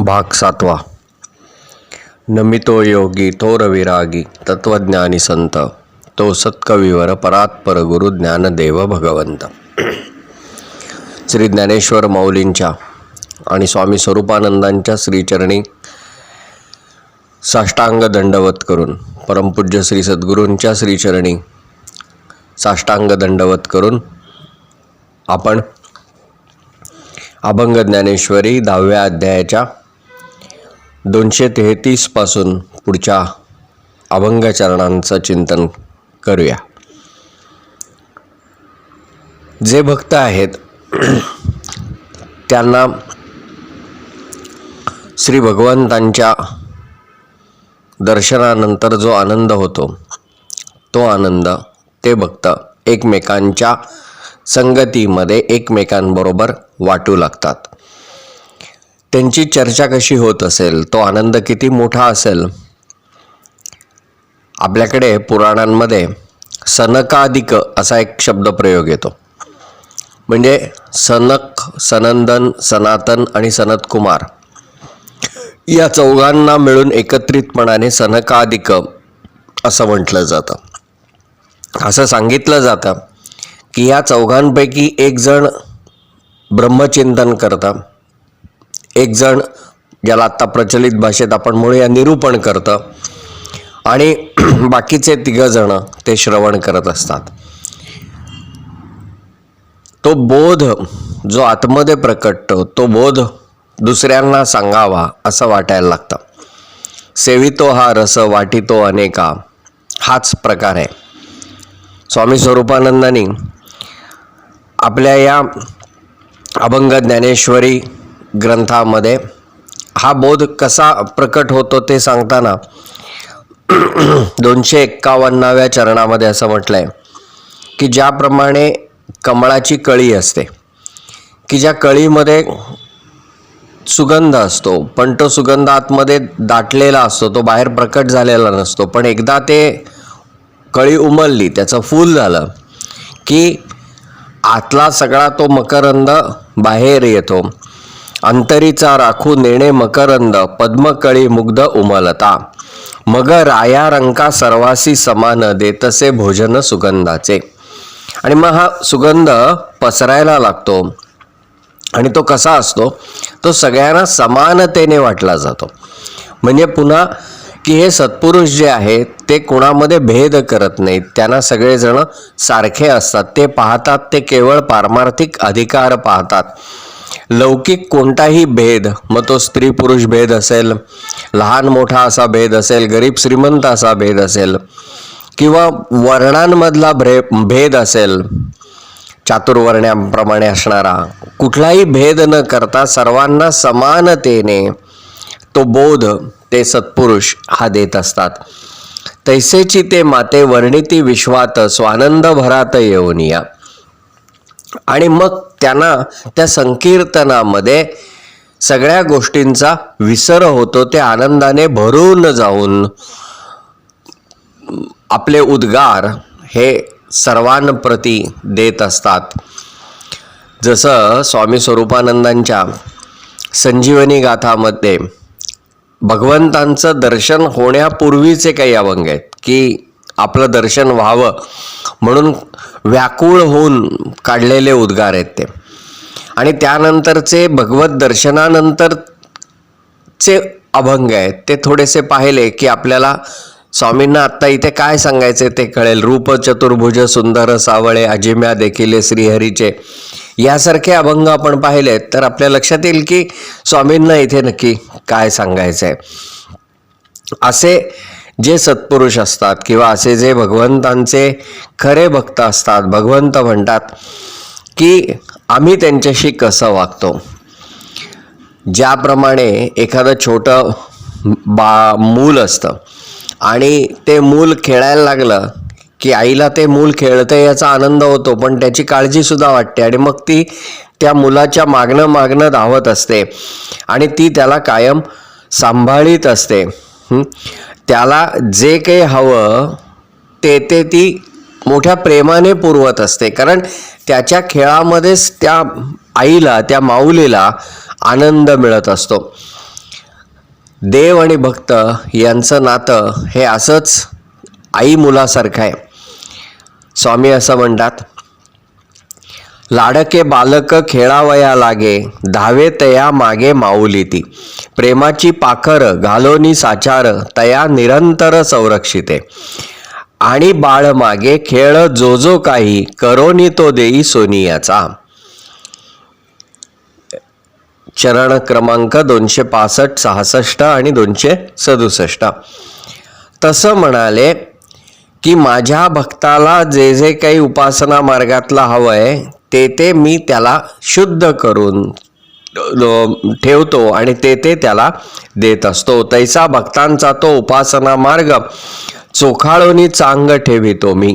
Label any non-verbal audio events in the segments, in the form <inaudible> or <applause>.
भाग सातवा. नमितो योगी थोर विरागी तत्वज्ञानी संत तो सत्कविवर परात्पर गुरु ज्ञानदेव भगवंत. श्री ज्ञानेश्वर माऊलींच्या आणि स्वामी स्वरूपानंदांच्या श्रीचरणी साष्टांग दंडवत करून परमपूज्य श्री सद्गुरूंच्या श्रीचरणी साष्टांग दंडवत करून आपण अभंग ज्ञानेश्वरी दहाव्या अध्यायाच्या दोनशे तेहतीसपासून पुढच्या अभंगचरणांचं चिंतन करूया. जे भक्त आहेत त्यांना श्री भगवंतांच्या दर्शनानंतर जो आनंद होतो तो आनंद ते भक्त एकमेकांच्या संगतीमध्ये एकमेकांबरोबर वाटू लागतात. त्यांची चर्चा कशी होत असेल? तो आनंद किती मोठा असेल? आपल्याकडे पुराणांमध्ये सनकादिक असा एक शब्दप्रयोग येतो. म्हणजे सनक सनंदन सनातन आणि सनत कुमार या चौघांना मिळून एकत्रितपणाने सनकादिक असं म्हटलं जातं. असं सांगितलं जातं की या चौघांपैकी एक जण ब्रह्मचिंतन करतं. एक जण ज्याला आत्ता प्रचलित भाषेत आपण म्हणूया निरूपण करतं. आणि <clears throat> बाकीचे तिघंजणं ते श्रवण करत असतात. तो बोध जो आतमध्ये प्रकटतो तो बोध दुसऱ्यांना सांगावा असं वाटायला लागतं. सेवितो हा रस वाटितो अनेका हाच प्रकार आहे. स्वामी स्वरूपानंदांनी आपल्या या अभंग ज्ञानेश्वरी ग्रंथामध्ये हा बोध कसा प्रकट होतो ते सांगताना <clears throat> दोनशे एक्कावन्नाव्या चरणामध्ये असं म्हटलं आहे की ज्याप्रमाणे कमळाची कळी असते की ज्या कळीमध्ये सुगंध असतो पण तो सुगंध आतमध्ये दाटलेला असतो तो बाहेर प्रकट झालेला नसतो पण एकदा ते कळी उमलली त्याचं फूल झालं की आतला सगळा तो मकरंद बाहेर येतो. अंतरीचा राखू नेणे मकरंद पद्मकळी मुग्ध उमलता. मग राया रंका सर्वासी समान देतसे भोजन सुगंधाचे. आणि मग हा सुगंध पसरायला लागतो. आणि तो कसा असतो? तो सगळ्यांना समानतेने वाटला जातो. म्हणजे पुन्हा की हे सत्पुरुष जे आहेत ते कोणामध्ये भेद करत नाहीत. त्यांना सगळेजण सारखे असतात. ते पाहतात ते केवळ पारमार्थिक अधिकार पाहतात. लौकिक कोणताही भेद मग तो स्त्री पुरुष भेद असेल लहान मोठा असा भेद असेल गरीब श्रीमंत असा भेद असेल किंवा वर्णांमधला भ्रे भेद असेल चातुर्वर्ण्याप्रमाणे असणारा कुठलाही भेद न करता सर्वांना समानतेने तो बोध ते सत्पुरुष हा देत असतात. तैसेची ते माते वर्णिती विश्वात स्वानंद भरात येऊनिया. आणि मग त्यांना त्या संकीर्तनामध्ये सगळ्या गोष्टींचा विसर होतो ते आनंदाने भरून जाऊन आपले उद्गार हे सर्वांप्रती देत असतात. जसं स्वामी स्वरूपानंदांच्या संजीवनी गाथामध्ये भगवंतांचं दर्शन होण्यापूर्वीचे काही अभंग आहेत की आपलं दर्शन व्हावं म्हणून व्याकुळ होऊन काढलेले उद्गार आहेत ते. आणि त्यानंतरचे भगवत दर्शनानंतरचे अभंग आहेत ते थोडेसे पाहिले की आपल्याला स्वामींना आत्ता इथे काय सांगायचे ते कळेल. रूप चतुर्भुज सुंदर सावळे अजिम्या देखील श्रीहरीचे. यासारखे अभंग आपण पाहिलेत तर आपल्या लक्षात येईल की स्वामींना इथे नक्की काय सांगायचं आहे असे जे सत्पुरुष असतात किंवा असे जे भगवंतांचे खरे भक्त असतात भगवंत म्हणतात की आम्ही त्यांच्याशी कसं वागतो? ज्याप्रमाणे एखादं छोटं बा मूल असतं आणि ते मूल खेळायला लागलं की आईला ते मूल खेळतं याचा आनंद होतो पण त्याची काळजीसुद्धा वाटते आणि मग ती त्या मुलाच्या मागणं मागणं धावत असते आणि ती त्याला कायम सांभाळीत असते. त्याला जे काही हवं ते ते ती मोठ्या प्रेमाने पुरवत असते. कारण त्याच्या खेळामध्येच त्या आईला त्या माऊलीला आनंद मिळत असतो. देव आणि भक्त यांचं नातं हे असंच आई मुलासारखं आहे. स्वामी असं म्हणतात लाडके बालक खेळावया लागे धावे तया मागे माऊली ती. प्रेमाची पाखर घालोनी साचार तया निरंतर संरक्षिते. आणि बाळ मागे खेळ जो जो काही करोनी तो देई सोनियाचा. चरण क्रमांक दोनशे पासष्ट सहासष्ट आणि दोनशे सदुसष्ट. तसं म्हणाले की माझ्या भक्ताला जे जे काही उपासना मार्गातला हवं आहे ते ते मी त्याला शुद्ध करून ठेवतो आणि ते ते त्याला देत असतो. तैसा भक्तांचा तो उपासना मार्ग चोखाळोनी चांग ठेवितो मी.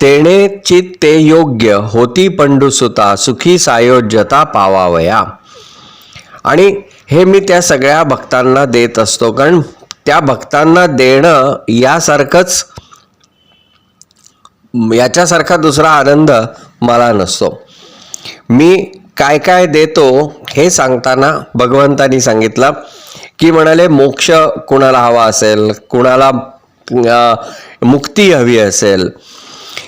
तेणे चित ते योग्य होती पंडुसुता सुखी सायोज्यता पावावया. आणि हे मी त्या सगळ्या भक्तांना देत असतो कारण त्या भक्तांना देणं यासारखंच याच्यासारखा दुसरा आनंद मला नसतो. मी काय काय देतो हे सांगताना भगवंतानी सांगितलं की म्हणाले मोक्ष कुणाला हवा असेल कुणाला मुक्ती हवी असेल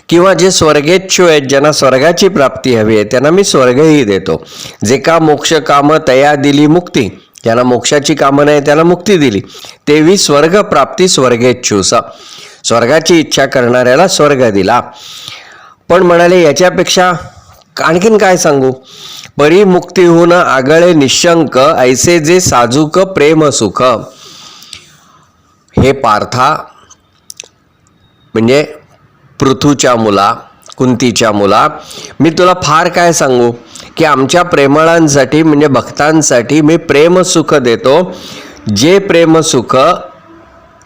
किंवा जे स्वर्गेच्छू आहेत ज्यांना स्वर्गाची प्राप्ती हवी आहे त्यांना मी स्वर्गही देतो. जे का मोक्ष कामं तया दिली मुक्ती ज्यांना मोक्षाची कामं नाही त्याला मुक्ती दिली. तेवी स्वर्ग प्राप्ती स्वर्गेच्छूस. स्वर्गाची इच्छा करणाऱ्याला स्वर्ग दिला. पण म्हणाले याच्यापेक्षा आणखीन काय सांगू? परी मुक्ती होऊन आगळे निशंक ऐसे जे साजूक प्रेम सुख. हे पार्था म्हणजे पृथूच्या मुला कुंतीच्या मुला. मी तुला फार काय सांगू? की आमच्या प्रेमळांसाठी म्हणजे भक्तांसाठी मी प्रेमसुख देतो. जे प्रेमसुख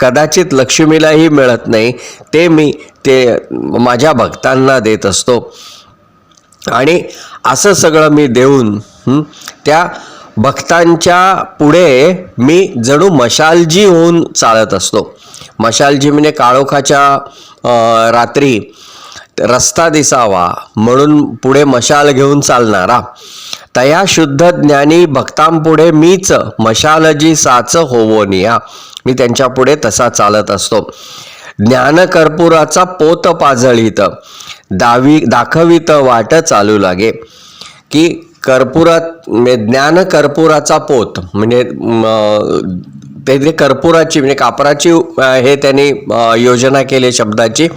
कदाचित लक्ष्मीलाही मिळत नाही. ते मी ते माझ्या भक्तांना देत असतो. आणि असं सगळं मी देऊन त्या भक्तांच्या पुढे मी जणू मशालजी होऊन चालत असतो. मशालजी म्हणजे काळोखाच्या रात्री रस्ता दिसावा म्हणून पुढे मशाल घेऊन चालणारा. तया शुद्ध ज्ञानी भक्तांपुढे मीच मशालजी साच होवोनिया मी त्यांच्या पुढे तसा चालत असतो. ज्ञान कर्पुराचा पोत पाजळीत दावी दाखवित वाट चालू लागे. की कर्पुरात म्हणजे ज्ञान कर्पुराचा पोत म्हणजे ते कर्पुराची म्हणजे कापराची हे त्यांनी योजना केली शब्दाची.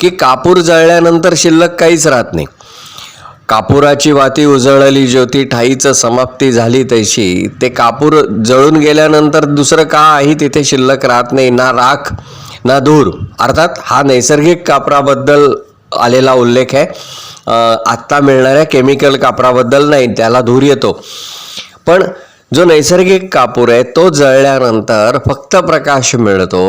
की कापूर जळल्यानंतर शिल्लक काहीच राहत नाही. कापुराची वाती उजळली ज्योती ठाईचं समाप्ती झाली तशी. ते कापूर जळून गेल्यानंतर दुसरं काही तिथे शिल्लक राहत नाही ना राख ना धूर. अर्थात हा नैसर्गिक कापराबद्दल आलेला उल्लेख आहे. आत्ता मिळणाऱ्या केमिकल कापराबद्दल नाही त्याला धूर येतो. पण जो नैसर्गिक कापूर आहे तो जळल्यानंतर फक्त प्रकाश मिळतो.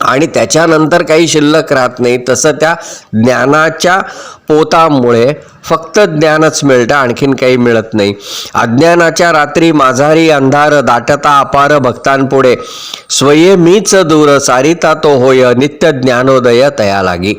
आणि त्याच्यानंतर काही शिल्लक राहत नाही. तसं त्या ज्ञानाच्या पोतामुळे फक्त ज्ञानच मिळतं आणखीन काही मिळत नाही. अज्ञानाच्या रात्री माझारी अंधार दाटता अपार भक्तांपुढे. स्वये मीच दूर सारिता तो होय नित्य ज्ञानोदय तया लागी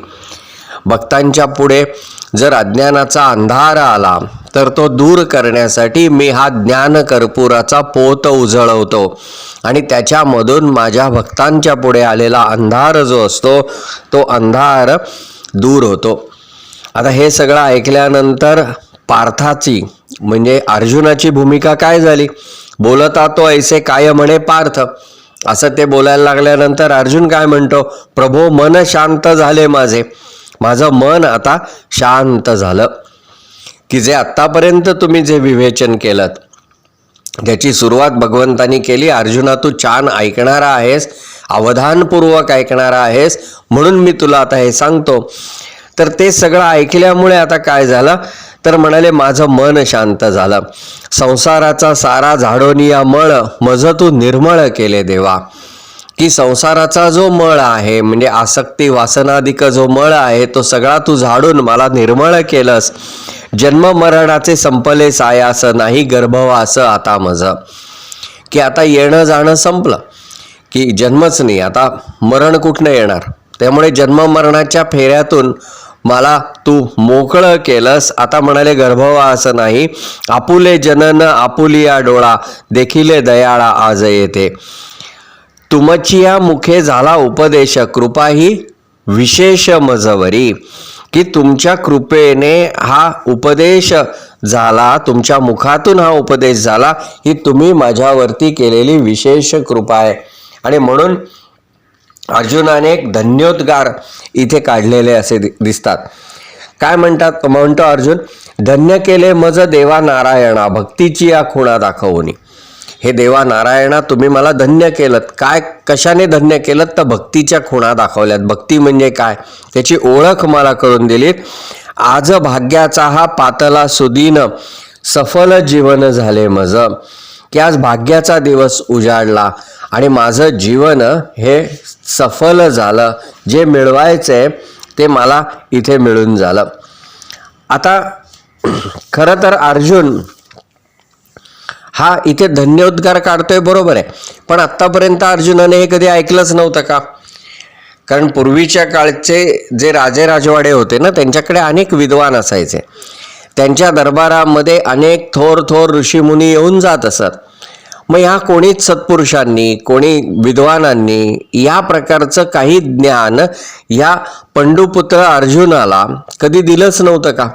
भक्तांच्या पुढे जर अज्ञानाचा अंधार आला तर तो दूर करण्यासाठी मी हा ज्ञान कर्पुराचा पोत उजळवतो. आणि त्याच्यामधून माझ्या भक्तांच्या पुढे आलेला अंधार जो असतो तो अंधार दूर होतो. आता हे सगळं ऐकल्यानंतर पार्थाची म्हणजे अर्जुनाची भूमिका काय झाली? बोलता तो ऐसे काय म्हणे पार्थ. असं ते बोलायला लागल्यानंतर अर्जुन काय म्हणतो? प्रभो मन शांत झाले माझे. माझं मन आता शांत झालं. की जे आत्तापर्यंत तुम्ही जे विवेचन केलं त्याची सुरुवात भगवंतानी केली. अर्जुना तू छान ऐकणारा आहेस अवधानपूर्वक ऐकणारा आहेस म्हणून मी तुला आता हे सांगतो. तर ते सगळं ऐकल्यामुळे आता काय झालं? तर म्हणाले माझं मन शांत झालं. संसाराचा सारा झाडोनिया मळ मज तू निर्मळ केले देवा. की संसाराचा जो मळ आहे म्हणजे आसक्ती वासनाधिक जो मळ आहे तो सगळा तू झाडून मला निर्मळ केलंस. जन्म मरणाचे संपले सायास नाही गर्भवास आता माझं की आता येणं जाणं संपलं. की जन्मच नाही आता मरण कुठनं येणार? त्यामुळे जन्म मरणाच्या फेऱ्यातून मला तू मोकळं केलंस. आता म्हणाले गर्भवास नाही. आपुले जनन आपुलिया डोळा देखिले दयाळा आज येते. तुमचिया मुखे झाला उपदेश कृपा ही विशेष मजवरी की तुमच्या कृपेने हा उपदेश झाला तुमच्या मुखातून हा उपदेश झाला ही तुम्ही माझ्यावरती केलेली विशेष कृपा आहे. आणि म्हणून अर्जुनाने एक धन्योद्गार इथे काढलेले असे दि- दिसतात. काय म्हणतात म्हणतो अर्जुन धन्य केले मज देवा नारायणा भक्तीची या खुणा दाखवणी हे देवा नारायणा तुम्ही मला धन्य केलं काय कशाने धन्य केलं तर भक्तीच्या खुणा दाखवल्यात. भक्ती म्हणजे काय? त्याची ओळख मला करून दिलीत. आज भाग्याचा हा पातला सुदीन सफल जीवन झाले मज. की आज भाग्याचा दिवस उजाडला आणि माझं जीवन हे सफल झालं. जे मिळवायचंय ते मला इथे मिळून झालं. आता खरं तर अर्जुन हा इथे धन्योद्गार काढतोय बरोबर आहे. पण आत्तापर्यंत अर्जुनाने हे कधी ऐकलंच नव्हतं का? कारण पूर्वीच्या काळचे जे राजे राजवाडे होते ना त्यांच्याकडे अनेक विद्वान असायचे. त्यांच्या दरबारामध्ये अनेक थोर थोर ऋषीमुनी येऊन जात असत. मग ह्या कोणीच सत्पुरुषांनी कोणी विद्वानांनी या प्रकारचं काही ज्ञान या पंडुपुत्र अर्जुनाला कधी दिलंच नव्हतं का?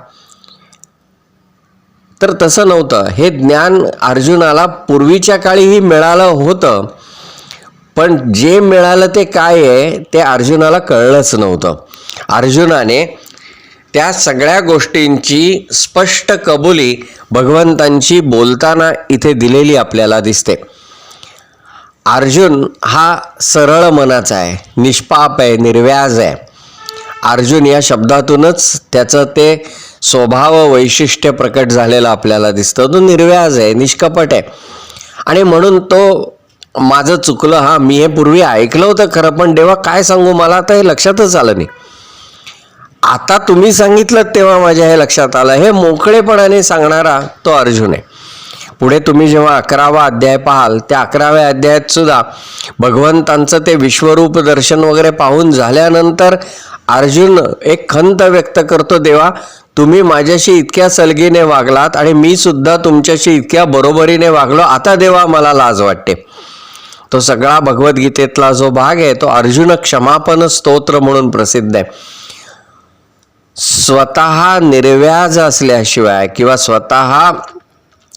तर तसं नव्हतं. हे ज्ञान अर्जुनाला पूर्वीच्या काळीही मिळालं होतं. पण जे मिळालं ते काय आहे ते अर्जुनाला कळलंच नव्हतं. अर्जुनाने त्या सगळ्या गोष्टींची स्पष्ट कबुली भगवंतांची बोलताना इथे दिलेली आपल्याला दिसते. अर्जुन हा सरळ मनाचा आहे निष्पाप आहे निर्व्याज आहे. अर्जुन या शब्दातूनच त्याचं ते स्वभाव वैशिष्ट्य प्रकट झालेलं आपल्याला दिसतं. तो निर्व्याज आहे निष्कपट आहे. आणि म्हणून तो माझं चुकलं हा मी हे पूर्वी ऐकलं होतं खरं पण देवा काय सांगू मला आता हे लक्षातच आलं नाही. आता तुम्ही सांगितलं तेव्हा माझ्या हे लक्षात आलं. हे मोकळेपणाने सांगणारा तो अर्जुन आहे. पुढे तुम्ही जेव्हा अकरावा अध्याय पाहाल त्या अकराव्या अध्यायात सुद्धा भगवंतांचं ते विश्वरूप दर्शन वगैरे पाहून झाल्यानंतर अर्जुन एक खंत व्यक्त करतो देवा तुम्ही माझ्याशी इतक्या सलगीने वागलात आणि मी सुद्धा तुमच्याशी इतक्या बरोबरीने वागलो आता देवा मला लाज वाटते. तो सगळा भगवद्गीतेतला जो भाग आहे तो अर्जुन क्षमापन स्तोत्र म्हणून प्रसिद्ध आहे. स्वतः निर्व्याज असल्याशिवाय किंवा स्वतः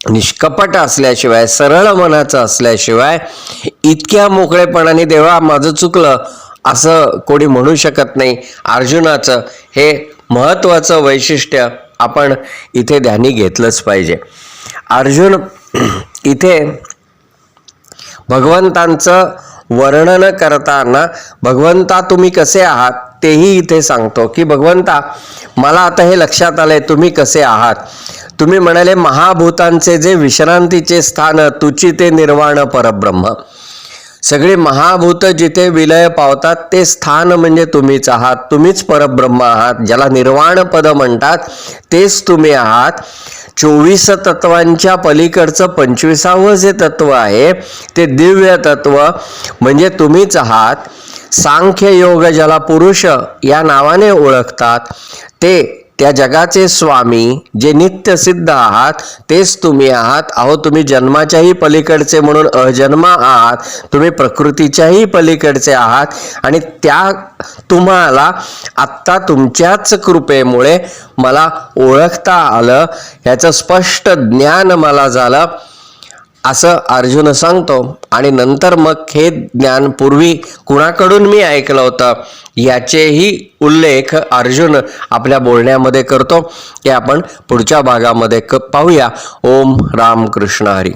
निष्कपट असल्याशिवाय सरळ मनाचं असल्याशिवाय इतक्या मोकळेपणाने देवा माझं चुकलं असं कोणी म्हणू शकत नाही. अर्जुनाचं हे महत्त्वाचं वैशिष्ट्य आपण इथे ध्यानी घेतलंच पाहिजे. अर्जुन <clears throat> इथे भगवंतांचं वर्णन करताना भगवंता तुम्ही कसे आहात? तेही इथे सांगतो की भगवंता मला आता हे लक्षात आलंय तुम्ही कसे आहात? तुम्ही म्हणाले महाभूतांचे जे विश्रांतीचे स्थान तुची ते निर्वाण परब्रह्म. सगळी महाभूत जिथे विलय पावतात ते स्थान म्हणजे तुम्हीच आहात. तुम्हीच परब्रह्म आहात. ज्याला निर्वाण पद म्हणतात तेच तुम्ही आहात. चोवीस तत्वांच्या पलीकडचं पंचवीसावं जे तत्व आहे ते दिव्य तत्व म्हणजे तुम्हीच आहात. सांख्य योग ज्याला पुरुष या नावाने ओळखतात ते त्या जगाचे स्वामी जे नित्य सिद्ध आहात तेच तुम्ही आहात. अहो तुम्ही जन्माच्याही पलीकडचे म्हणून अजन्मा आहात. तुम्ही प्रकृतीच्याही पलीकडचे आहात. आणि त्या तुम्हाला आत्ता तुमच्याच कृपेमुळे मला ओळखता आलं. ह्याचं स्पष्ट ज्ञान मला झालं. असं अर्जुन सांगतो. आणि नंतर मग हे ज्ञान पूर्वी कुणाकडून मी ऐकलं होतं? याचेही उल्लेख अर्जुन आपल्या बोलण्यामध्ये करतो. ते आपण पुढच्या भागामध्ये क पाहूया. ओम राम कृष्ण हरी.